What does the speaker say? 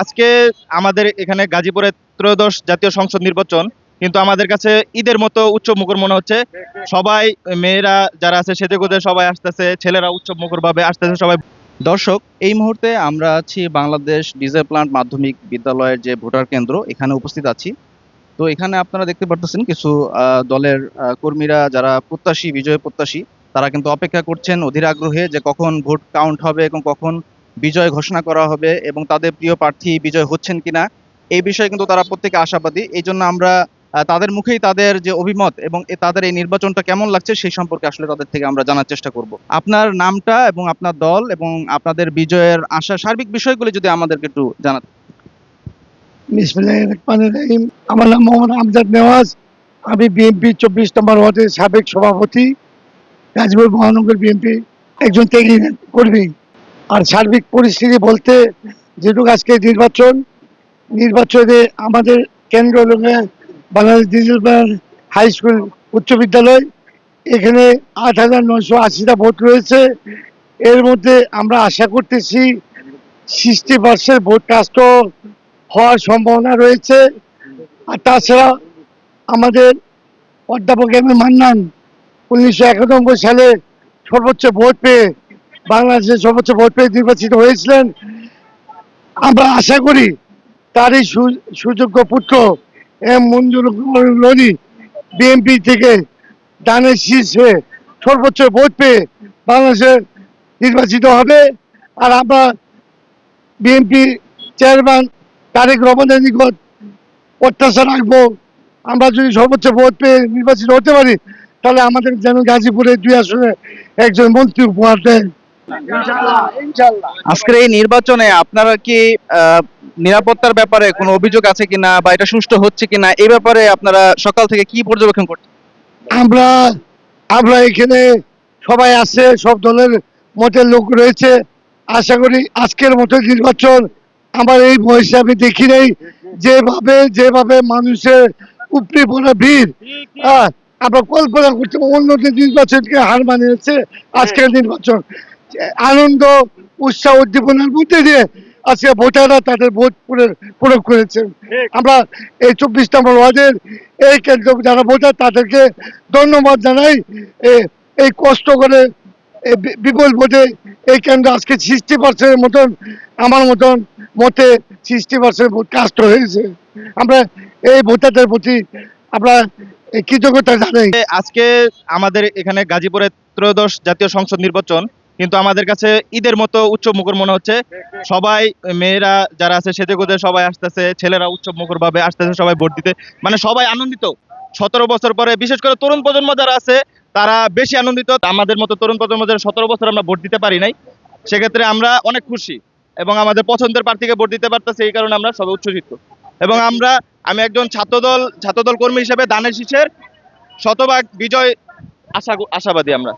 আজকে আমাদের এখানে গাজীপুরে ত্রয়োদশ জাতীয় সংসদ নির্বাচন, কিন্তু আমাদের কাছে ঈদের মতো উৎসব মুখর মনে হচ্ছে। সবাই, মেয়েরা যারা আছে সেজে গুজে সবাই আসতেছে, ছেলেরা উৎসব মুখর ভাবে আসতেছে, সবাই। দর্শক, এই মুহূর্তে আমরা আছি বাংলাদেশ ডিজেল প্লান্ট মাধ্যমিক বিদ্যালয়ের যে ভোটার কেন্দ্র, এখানে উপস্থিত আছি। তো এখানে আপনারা দেখতে পারতেছেন কিছু দলের কর্মীরা যারা প্রত্যাশী, বিজয় প্রত্যাশী, তারা কিন্তু অপেক্ষা করছেন অধীর আগ্রহে যে কখন ভোট কাউন্ট হবে এবং কখন বিজয় ঘোষণা করা হবে এবং তাদের প্রিয় প্রার্থী বিজয় হচ্ছেন কিনা, এই বিষয়ে কিন্তু তারা প্রত্যেকে আশাবাদী। এই জন্য আমরা তাদের মুখেই তাদের যে অভিমত এবং তাদের এই নির্বাচনটা কেমন লাগছে সেই সম্পর্কে আসলে তাদের থেকে আমরা জানার চেষ্টা করব। আপনার নামটা এবং আপনার দল এবং আপনাদের বিজয়ের আশা, সার্বিক বিষয়গুলি যদি আমাদেরকে একটু জানাতে আমার নাম মোহাম্মদ আমজাদ নেওয়াজ। আমি বিএনপি চব্বিশ নম্বর ওয়ার্ডের সাবেক সভাপতি, গাজীপুর মহানগর বিএনপি একজন কর্মী। আর সার্বিক পরিস্থিতি বলতে যেটুকু আজকে নির্বাচন, নির্বাচনে আমাদের কেন্দ্র বাংলাদেশ ডিজিটাল হাই স্কুল উচ্চ বিদ্যালয়। এখানে আট হাজার নয়শো আশিটা ভোট রয়েছে। এর মধ্যে আমরা আশা করতেছি সিক্সটি পার্সেন্ট ভোট কাস্ট হওয়ার সম্ভাবনা রয়েছে। আর তাছাড়া আমাদের অধ্যাপক এম মান্নান উনিশশো একানব্বই সালে সর্বোচ্চ ভোট পেয়ে বাংলাদেশের সর্বোচ্চ ভোট পেয়ে নির্বাচিত হয়েছিলেন। আমরা আশা করি তারই সুযোগ্য পুত্র এম মঞ্জুর লনি বিএনপি থেকে ডানের শীর্ষে সর্বোচ্চ ভোট পেয়ে বাংলাদেশে নির্বাচিত হবে। আর আমরা বিএনপি চেয়ারম্যান তারেক রহমানের নিকট প্রত্যাশা রাখব, আমরা যদি সর্বোচ্চ ভোট পেয়ে নির্বাচিত হতে পারি, তাহলে আমাদের যেন গাজীপুরে দুই আসনে একজন মন্ত্রী উপহার দেন। আজকের এই নির্বাচনে আপনারা কি নিরাপত্তার ব্যাপারে কোনো অভিযোগ আছে কিনা বা এটা সুষ্ঠু হচ্ছে কিনা এই ব্যাপারে আপনারা সকাল থেকে কি পর্যবেক্ষণ করছেন? আমরা আমরা এখানে সবাই আছে সব দলের মতের লোক রয়েছে। আশা করি আজকের মতো নির্বাচন আমার এই বয়সে আমি দেখি নাই। যেভাবে যেভাবে মানুষের উপরি পড়া ভিড় আমরা কল্পনা করতে পারি অন্য নির্বাচনকে হার মানিয়েছে আজকের নির্বাচন। আনন্দ উৎসাহ উদ্দীপনার মধ্যে দিয়ে আজকে ভোটাররা তাদের ভোট প্রয়োগ- করেছেন আমরা এই চব্বিশ নম্বর ওয়ার্ডের এই কেন্দ্র যারা ভোটার তাদেরকে ধন্যবাদ জানাই। এই কষ্ট করে বিপুল ভোটে এই কেন্দ্র আজকে সিক্সটি পার্সেন্টের মতন আমার মতন মতে সিক্সটি পার্সেন্ট ভোট কাস্ট হয়েছে। আমরা এই ভোটারদের প্রতি আমরা কৃতজ্ঞতা জানাই। আজকে আমাদের এখানে গাজীপুরে ত্রয়োদশ জাতীয় সংসদ নির্বাচন কিন্তু আমাদের কাছে ঈদের মতো উৎসব মুখর মনে হচ্ছে। সবাই, মেয়েরা যারা আছে সেজে গুজে সবাই আসতেছে, ছেলেরা উৎসব মুখর ভাবে আসতেছে, সবাই ভোট দিতে। মানে সবাই আনন্দিত। সতেরো বছর পরে, বিশেষ করে তরুণ প্রজন্ম যারা আছে, তারা বেশি আনন্দিত। আমাদের মতো তরুণ প্রজন্ম যারা সতেরো বছর আমরা ভোট দিতে পারি নাই, সেক্ষেত্রে আমরা অনেক খুশি এবং আমাদের পছন্দের প্রার্থীকে ভোট দিতে পারতেছে, এই কারণে আমরা সবাই উচ্ছ্বসিত। এবং আমরা, আমি একজন ছাত্রদল ছাত্রদল কর্মী হিসেবে দানের শীষের শতভাগ বিজয় আশা, আশাবাদী আমরা।